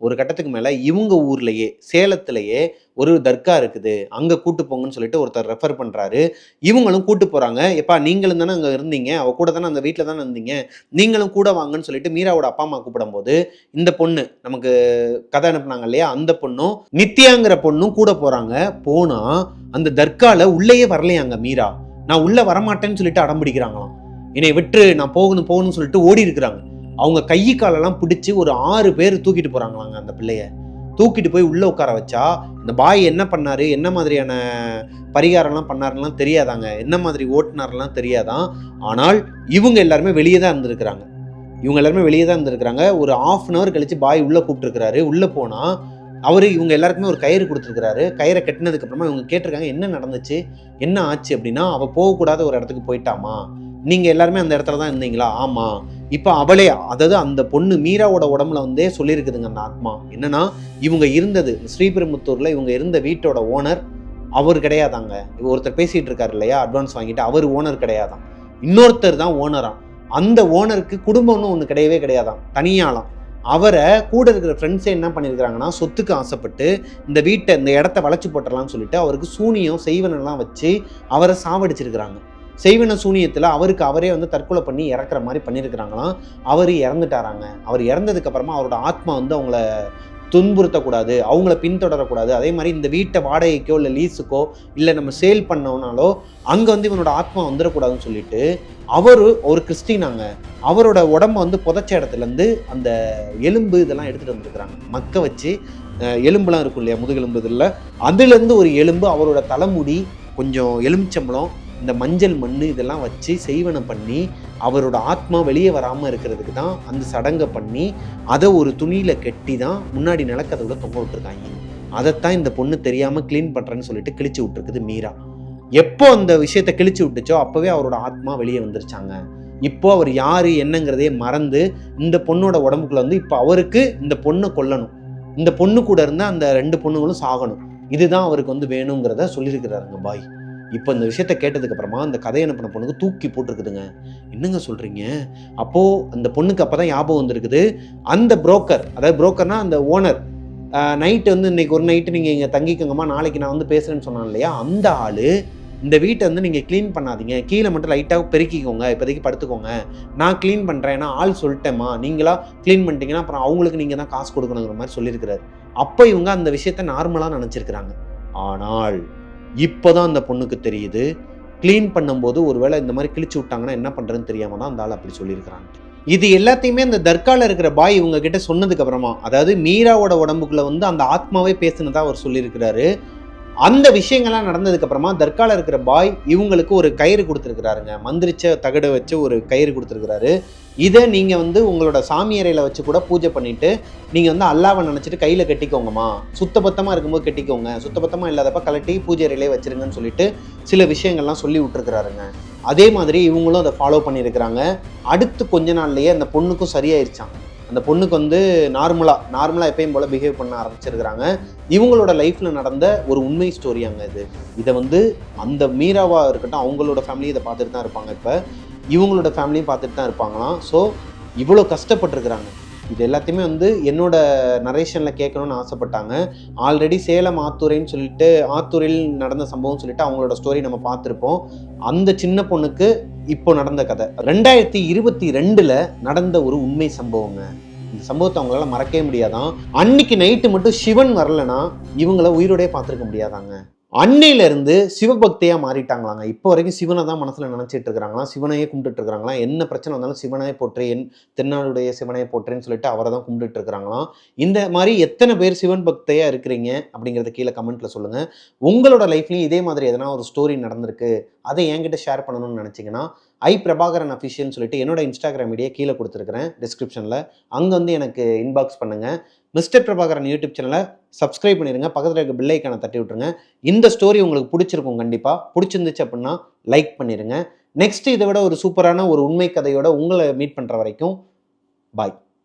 ஒரு கட்டத்துக்கு மேலே இவங்க ஊர்லேயே சேலத்திலேயே ஒரு தர்கா இருக்குது. அங்கே கூட்டு போங்கன்னு சொல்லிட்டு ஒருத்தர் ரெஃபர் பண்ணுறாரு இவங்களும் கூட்டு போகிறாங்க எப்பா நீங்களும் தானே அங்கே இருந்தீங்க? அவள் கூட தானே அந்த வீட்டில் தானே இருந்தீங்க? நீங்களும் கூட வாங்கன்னு சொல்லிட்டு மீராவோட அப்பா அம்மா கூப்பிடும்போது இந்த பொண்ணு நமக்கு கதை அனுப்புனாங்க இல்லையா? அந்த பொண்ணும் நித்யாங்கிற பொண்ணும் கூட போகிறாங்க போனால் அந்த தர்காவில் உள்ளேயே வரலையாங்க மீரா. நான் உள்ளே வரமாட்டேன்னு சொல்லிட்டு அடம்பிடிக்கிறாங்களாம் என்னை விட்டு நான் போகணும் போகணும்னு சொல்லிட்டு ஓடி இருக்கிறாங்க. அவங்க கை காலெல்லாம் பிடிச்சி ஒரு ஆறு பேர் தூக்கிட்டு போகிறாங்களாங்க அந்த பிள்ளைய. தூக்கிட்டு போய் உள்ளே உட்கார வச்சா இந்த பாய் என்ன பண்ணார் என்ன மாதிரியான பரிகாரம்லாம் பண்ணாருலாம் தெரியாதாங்க. என்ன மாதிரி ஓட்டுனார்லாம் தெரியாதான். ஆனால் இவங்க எல்லாருமே வெளியே தான் இருந்திருக்கிறாங்க. இவங்க எல்லாருமே வெளியே தான் இருந்திருக்கிறாங்க. ஒரு ஆஃப் அன் ஹவர் கழித்து பாய் உள்ளே கூப்பிட்டுருக்கிறாரு. உள்ளே போனால் அவர் இவங்க எல்லாருக்குமே ஒரு கயிறு கொடுத்துருக்கிறாரு. கயிறை கட்டினதுக்கப்புறமா இவங்க கேட்டிருக்காங்க என்ன நடந்துச்சு? என்ன ஆச்சு? அப்படின்னா அவள் போகக்கூடாத ஒரு இடத்துக்கு போயிட்டாமா? நீங்கள் எல்லாருமே அந்த இடத்துல தான் இருந்தீங்களா? ஆமாம் இப்போ அவளே அதாவது அந்த பொண்ணு மீராவோட உடம்புல வந்தே சொல்லியிருக்குதுங்க அந்த ஆத்மா. என்னன்னா இவங்க இருந்தது ஸ்ரீபெரும்புத்தூரில் இவங்க இருந்த வீட்டோட ஓனர் அவர் கிடையாதாங்க. இவர் ஒருத்தர் பேசிகிட்டு இருக்காரு இல்லையா அட்வான்ஸ் வாங்கிட்டு அவர் ஓனர் கிடையாதான் இன்னொருத்தர் தான் ஓனராம் அந்த ஓனருக்கு குடும்பம்னு ஒன்று கிடையவே கிடையாதான் தனியாலாம். அவரை கூட இருக்கிற ஃப்ரெண்ட்ஸே என்ன பண்ணியிருக்கிறாங்கன்னா சொத்துக்கு ஆசைப்பட்டு இந்த வீட்டை இந்த இடத்த வளைச்சு போட்டுடலாம்னு சொல்லிட்டு அவருக்கு சூனியம் செய்வனெல்லாம் வச்சு அவரை சாவடிச்சிருக்கிறாங்க. செய்வன சூனியத்தில் அவருக்கு அவரே வந்து தற்கொலை பண்ணி இறக்குற மாதிரி பண்ணியிருக்கிறாங்களாம். அவர் இறந்துட்டாராங்க. அவர் இறந்ததுக்கப்புறமா அவரோட ஆத்மா வந்து அவங்கள துன்புறுத்தக்கூடாது அவங்கள பின்தொடரக்கூடாது. அதே மாதிரி இந்த வீட்டை வாடகைக்கோ இல்லை லீஸுக்கோ இல்லை நம்ம சேல் பண்ணோம்னாலோ அங்கே வந்து இவனோட ஆத்மா வந்துடக்கூடாதுன்னு சொல்லிட்டு அவர் ஒரு கிறிஸ்டினாங்க. அவரோட உடம்ப வந்து புதைச்ச இடத்துலேருந்து அந்த எலும்பு இதெல்லாம் எடுத்துகிட்டு வந்துருக்குறாங்க. மக்க வச்சு எலும்புலாம் இருக்கும் இல்லையா முதுகெலும்பு இதில். அதுலேருந்து ஒரு எலும்பு அவரோட தலைமுடி கொஞ்சம் எலுமிச்சம்பளம் இந்த மஞ்சள் மண் இதெல்லாம் வச்சு செய்வனை பண்ணி அவரோட ஆத்மா வெளியே வராமல் இருக்கிறதுக்கு தான் அந்த சடங்கை பண்ணி அதை ஒரு துணியில் கட்டி தான் முன்னாடி நிலக்கதவுல தொங்க விட்டுருக்காங்க. அதைத்தான் இந்த பொண்ணு தெரியாமல் க்ளீன் பண்ணுறேன்னு சொல்லிட்டு கிழிச்சு விட்டுருக்குது மீரா. எப்போ அந்த விஷயத்தை கிழிச்சு விட்டுச்சோ அப்போவே அவரோட ஆத்மா வெளியே வந்துருச்சாங்க. இப்போ அவர் யார் என்னங்கிறதையே மறந்து இந்த பொண்ணோட உடம்புக்குள்ள வந்து இப்போ அவருக்கு இந்த பொண்ணை கொல்லணும். இந்த பொண்ணு கூட இருந்தால் அந்த ரெண்டு பொண்ணுங்களும் சாகணும். இதுதான் அவருக்கு வந்து வேணுங்கிறத சொல்லியிருக்கிறாருங்க பாய். இப்போ இந்த விஷயத்த கேட்டதுக்கு அப்புறமா அந்த கதை அனுப்பின பொண்ணுக்கு தூக்கி போட்டிருக்குதுங்க. என்னங்க சொல்றீங்க? அப்போ அந்த பொண்ணுக்கு அப்பதான் ஞாபகம் வந்திருக்குது. அந்த புரோக்கர் அதாவது புரோக்கர்னா அந்த ஓனர் நைட்டு வந்து இன்னைக்கு ஒரு நைட்டு நீங்கள் இங்கே தங்கிக்கோங்கம்மா நாளைக்கு நான் வந்து பேசுகிறேன்னு சொன்னான் இல்லையா? அந்த ஆள் இந்த வீட்டை வந்து நீங்கள் க்ளீன் பண்ணாதீங்க. கீழே மட்டும் லைட்டாக பெருக்கிக்கோங்க. இப்போதைக்கு படுத்துக்கோங்க. நான் க்ளீன் பண்ணுறேன் ஏன்னா ஆள் சொல்லிட்டேம்மா. நீங்களா க்ளீன் பண்ணிட்டீங்கன்னா அப்புறம் அவங்களுக்கு நீங்கள் தான் காசு கொடுக்கணுங்கிற மாதிரி சொல்லியிருக்கிறாரு. அப்போ இவங்க அந்த விஷயத்த நார்மலாக நினச்சிருக்கிறாங்க. ஆனால் இப்போ தான் அந்த பொண்ணுக்கு தெரியுது. க்ளீன் பண்ணும்போது ஒருவேளை இந்த மாதிரி கிழிச்சு விட்டாங்கன்னா என்ன பண்ணுறதுன்னு தெரியாமல் தான் அந்த ஆள் அப்படி சொல்லியிருக்கிறாங்க. இது எல்லாத்தையுமே அந்த தர்காவில் இருக்கிற பாய் இவங்க கிட்ட சொன்னதுக்கு அப்புறமா அதாவது மீராவோட உடம்புக்குள்ள வந்து அந்த ஆத்மாவே பேசுனதா அவர் சொல்லியிருக்கிறாரு. அந்த விஷயங்கள்லாம் நடந்ததுக்கு அப்புறமா இருக்கிற பாய் இவங்களுக்கு ஒரு கயிறு கொடுத்துருக்கிறாருங்க. மந்திரிச்ச தகடு வச்சு ஒரு கயிறு கொடுத்துருக்கிறாரு. இதை நீங்கள் வந்து உங்களோட சாமி அறையில் வச்சு கூட பூஜை பண்ணிவிட்டு நீங்கள் வந்து அல்லாவை நினச்சிட்டு கையில் கட்டிக்கோங்கம்மா. சுத்தபத்தமாக இருக்கும்போது கட்டிக்கோங்க. சுத்தபத்தமாக இல்லாதப்ப கலட்டி பூஜை அறையிலே வச்சுருங்கன்னு சொல்லிட்டு சில விஷயங்கள்லாம் சொல்லி விட்டுருக்குறாருங்க. அதே மாதிரி இவங்களும் அதை ஃபாலோ பண்ணியிருக்கிறாங்க. அடுத்து கொஞ்ச நாள்லேயே அந்த பொண்ணுக்கும் சரியாயிருச்சான் அந்த பொண்ணுக்கு வந்து நார்மலாக நார்மலாக எப்பயும் போல் பிஹேவ் பண்ண ஆரம்பிச்சிருக்கிறாங்க. இவங்களோட லைஃப்பில் நடந்த ஒரு உண்மை ஸ்டோரியாங்க இது? இதை வந்து அந்த மீராவாக இருக்கட்டும் அவங்களோட ஃபேமிலி இதை பார்த்துட்டு தான் இருப்பாங்க இப்போ. இவங்களோட ஃபேமிலியும் பார்த்துட்டு தான் இருப்பாங்களாம். ஸோ இவ்வளோ கஷ்டப்பட்டுருக்குறாங்க. இது எல்லாத்தையுமே வந்து என்னோட நரேஷனில் கேட்கணும்னு ஆசைப்பட்டாங்க. ஆல்ரெடி சேலம் ஆத்தூரைன்னு சொல்லிட்டு ஆத்தூரில் நடந்த சம்பவம் சொல்லிட்டு அவங்களோட ஸ்டோரி நம்ம பார்த்துருப்போம். அந்த சின்ன பொண்ணுக்கு இப்போ நடந்த கதை. ரெண்டாயிரத்தி இருபத்தி ரெண்டில் நடந்த ஒரு உண்மை சம்பவங்க. இந்த சம்பவத்தை அவங்களால மறக்கவே முடியாதான். அன்னைக்கு நைட்டு மட்டும் சிவன் வரலைன்னா இவங்கள உயிரோடயே பார்த்துருக்க முடியாதாங்க. அன்னையிலேருந்து சிவபக்தியாக மாறிட்டாங்களாங்க. இப்போ வரைக்கும் சிவனை தான் மனசில் நினச்சிட்டு இருக்கிறாங்களாம். சிவனையே கும்பிட்டுட்டு இருக்கிறாங்களாம். என்ன பிரச்சனை வந்தாலும் சிவனையே போற்றேன் என் தென்னாடுடைய சிவனையே போற்றேன்னு சொல்லிட்டு அவரை தான் கும்பிட்டுட்டு இருக்கிறாங்களாம். இந்த மாதிரி எத்தனை பேர் சிவன் பக்தையாக இருக்கிறீங்க அப்படிங்கிறத கீழே கமெண்ட்டில் சொல்லுங்கள் உங்களோட லைஃப்லையும் இதே மாதிரி எதனா ஒரு ஸ்டோரி நடந்திருக்கு. அதை என்கிட்ட ஷேர் பண்ணணும்னு நினச்சிங்கன்னா ஐ பிரபாகரன் அஃபிஷியல்னு சொல்லிட்டு என்னோட இன்ஸ்டாகிராம் ஐடியா கீழே கொடுத்துருக்குறேன் டிஸ்கிரிப்ஷனில் அங்கே வந்து எனக்கு இன்பாக்ஸ் பண்ணுங்கள் மிஸ்டர் பிரபாகரன் யூடியூப் சேனலை சப்ஸ்கிரைப் பண்ணிடுங்க பக்கத்தில் இருக்க பில்லைக்கான தட்டி விட்டுருங்க. இந்த ஸ்டோரி உங்களுக்கு பிடிச்சிருக்கும் கண்டிப்பாக பிடிச்சிருந்துச்சு அப்படின்னா லைக் பண்ணிடுங்க நெக்ஸ்ட் இதை விட ஒரு சூப்பரான ஒரு உண்மை கதையோட உங்களை மீட் பண்ணுற வரைக்கும் பாய்